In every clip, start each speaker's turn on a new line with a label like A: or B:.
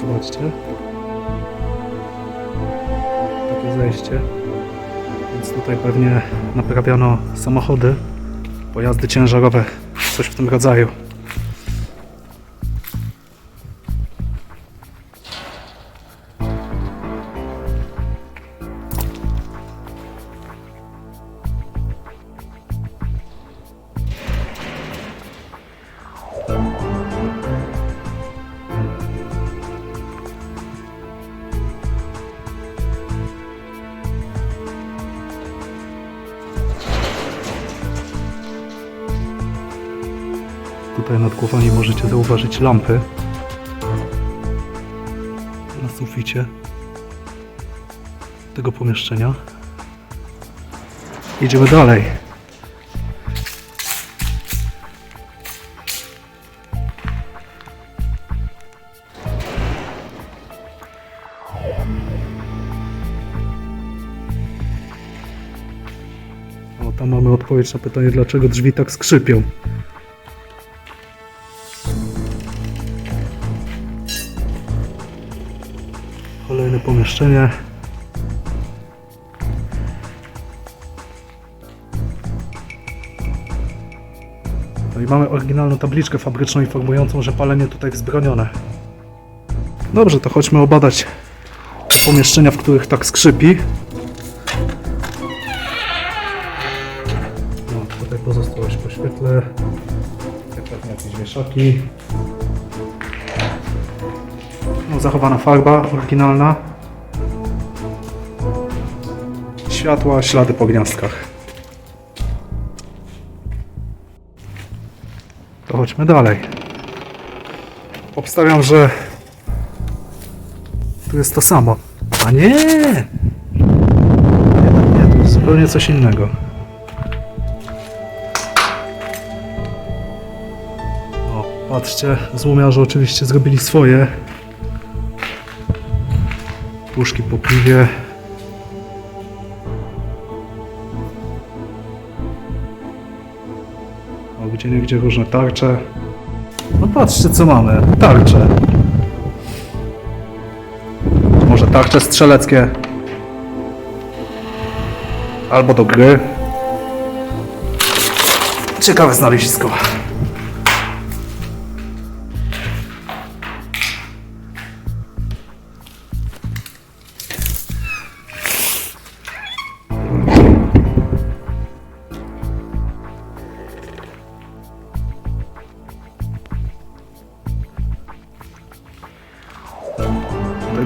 A: zobaczcie. Takie zejście. Więc tutaj pewnie naprawiano samochody, pojazdy ciężarowe, coś w tym rodzaju. Tutaj nad głowami możecie zauważyć lampy na suficie tego pomieszczenia. Idziemy dalej. Tam mamy odpowiedź na pytanie, dlaczego drzwi tak skrzypią. Kolejne pomieszczenie. No i mamy oryginalną tabliczkę fabryczną informującą, że palenie tutaj wzbronione. Dobrze, to chodźmy obadać pomieszczenia, w których tak skrzypi. No, tutaj pozostałość po świetle. Pewnie jakieś wieszaki. Zachowana farba oryginalna. Światła, ślady po gniazdkach. To chodźmy dalej. Obstawiam, że tu jest to samo. A nie! Nie, nie, to jest zupełnie coś innego. O, patrzcie, złomiarze oczywiście zrobili swoje. Puszki po piwie. O, gdzie nie gdzie różne tarcze. No patrzcie co mamy. Tarcze. Może tarcze strzeleckie. Albo do gry. Ciekawe znalezisko.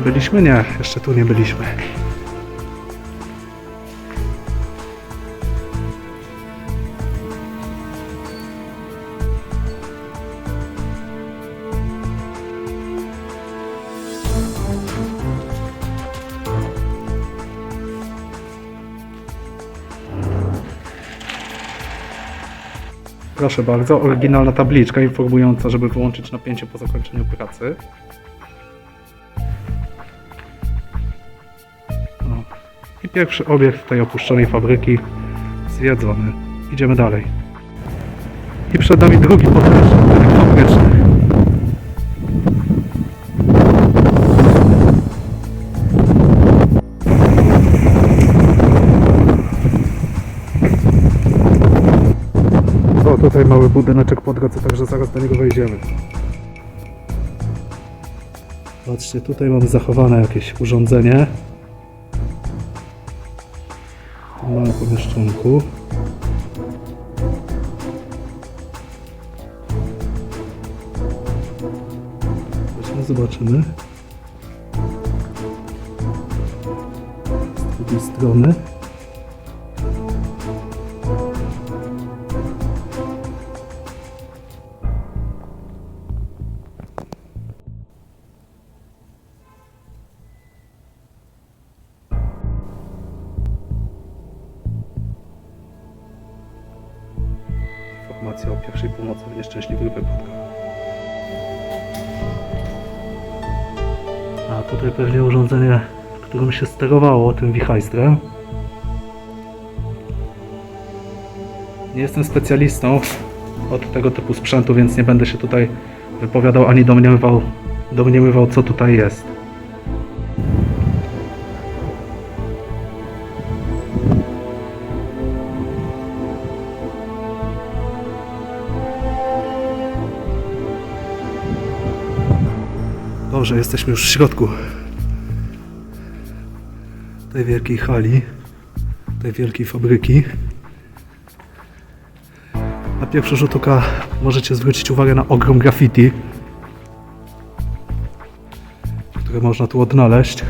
A: Byliśmy? Nie, jeszcze tu nie byliśmy. Proszę bardzo, oryginalna tabliczka informująca, żeby wyłączyć napięcie po zakończeniu pracy. Pierwszy obiekt tej opuszczonej fabryki zwiedzony. Idziemy dalej. I przed nami drugi podróżnik fabryczny. O, tutaj mały budyneczek po drodze, także zaraz do niego wejdziemy. Patrzcie, tutaj mamy zachowane jakieś urządzenie. Chodźmy, zobaczymy. Z drugiej strony. Informacja o pierwszej pomocy w nieszczęśliwych wypadkach. A tutaj pewnie urządzenie, którym się sterowało tym wichajstrem. Nie jestem specjalistą od tego typu sprzętu, więc nie będę się tutaj wypowiadał ani domniemywał domniemywał, co tutaj jest. Dobrze, jesteśmy już w środku tej wielkiej hali, tej wielkiej fabryki. Na pierwszy rzut oka możecie zwrócić uwagę na ogrom graffiti, które można tu odnaleźć.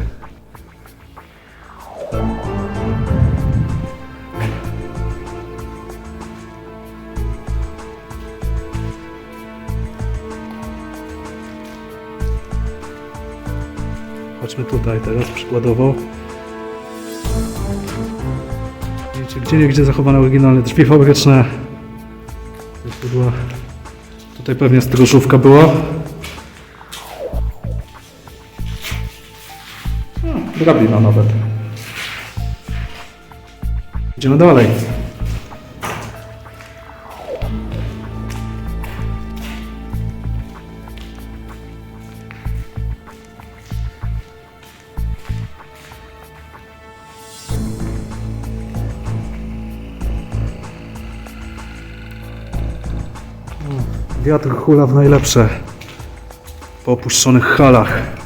A: Tutaj teraz przykładowo. Widzicie, gdzie nie gdzie zachowane oryginalne drzwi fabryczne. Tutaj pewnie stróżówka była. No, drabina nawet. Idziemy dalej. Wiatr hula w najlepsze po opuszczonych halach.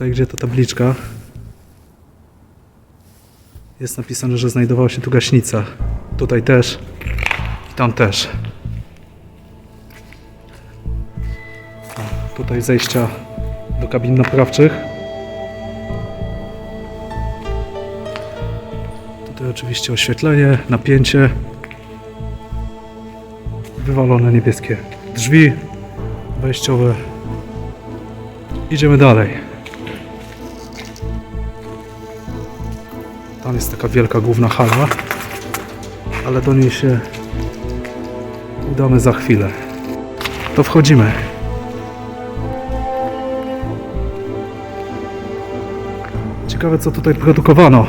A: Tutaj, gdzie ta tabliczka, jest napisane, że znajdowała się tu gaśnica. Tutaj też i tam też. Tutaj zejścia do kabin naprawczych. Tutaj oczywiście oświetlenie, napięcie. Wywalone niebieskie drzwi wejściowe. Idziemy dalej. Tam jest taka wielka główna hala, ale do niej się udamy za chwilę. To wchodzimy. Ciekawe co tutaj produkowano.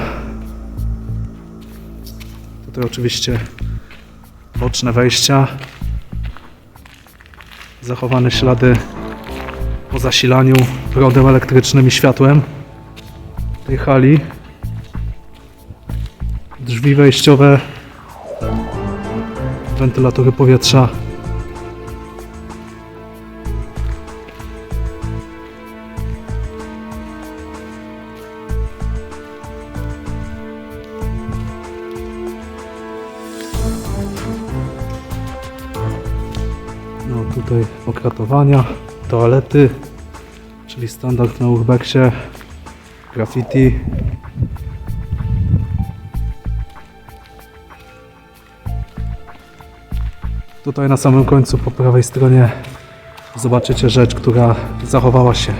A: Tutaj oczywiście boczne wejścia. Zachowane ślady po zasilaniu prądem elektrycznym i światłem tej hali drzwi wejściowe, wentylatory powietrza. No tutaj okratowania, toalety, czyli standard na urbexie, graffiti, Tutaj na samym końcu po prawej stronie zobaczycie rzecz, która zachowała się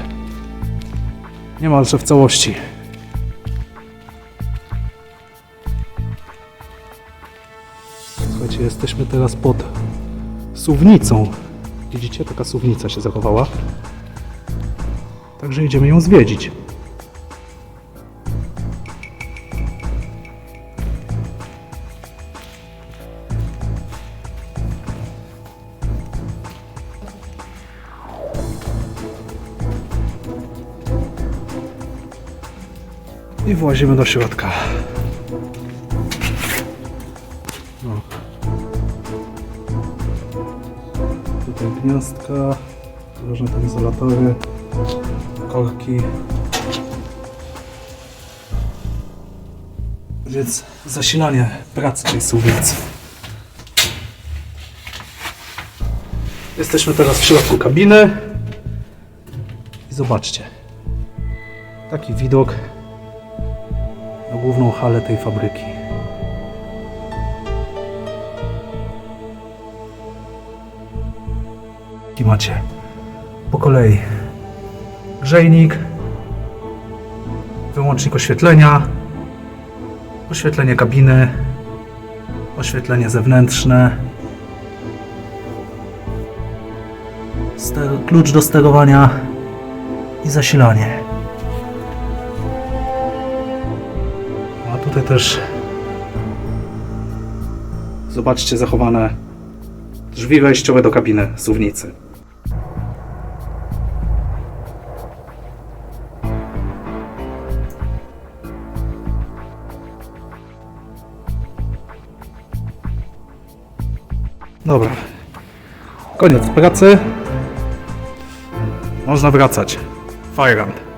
A: niemalże w całości. Słuchajcie, jesteśmy teraz pod suwnicą. Widzicie, taka suwnica się zachowała. Także idziemy ją zwiedzić. Włazimy do środka. No. Tutaj gniazdka, różne tam izolatory, korki. Więc zasilanie pracy tej suwnicy. Jesteśmy teraz w środku kabiny. I zobaczcie. Taki widok na główną halę tej fabryki. I macie po kolei grzejnik, wyłącznik oświetlenia, oświetlenie kabiny, oświetlenie zewnętrzne, klucz do sterowania i zasilanie. Tutaj też zobaczcie zachowane drzwi wejściowe do kabiny suwnicy. Dobra. Koniec pracy. Można wracać. Fajrand.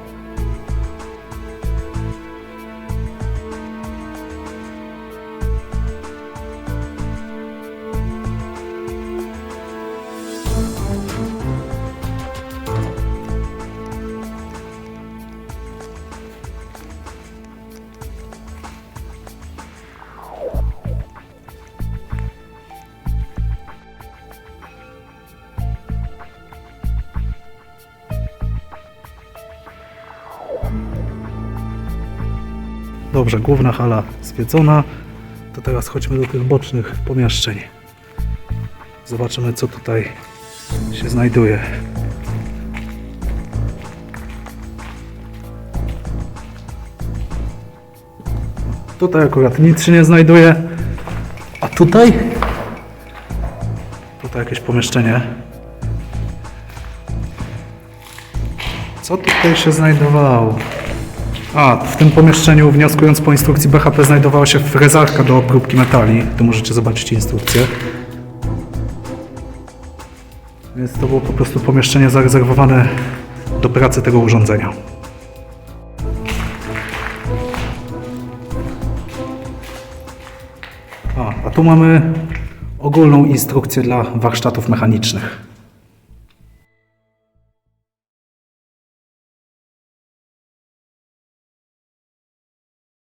A: Dobrze, główna hala zwiedzona. To teraz chodźmy do tych bocznych pomieszczeń. Zobaczymy, co tutaj się znajduje. Tutaj akurat nic się nie znajduje. A tutaj? Tutaj jakieś pomieszczenie. Co tutaj się znajdowało? A, w tym pomieszczeniu, wnioskując po instrukcji BHP, znajdowała się frezarka do obróbki metali. Tu możecie zobaczyć instrukcję. Więc to było po prostu pomieszczenie zarezerwowane do pracy tego urządzenia. A, a tu mamy ogólną instrukcję dla warsztatów mechanicznych.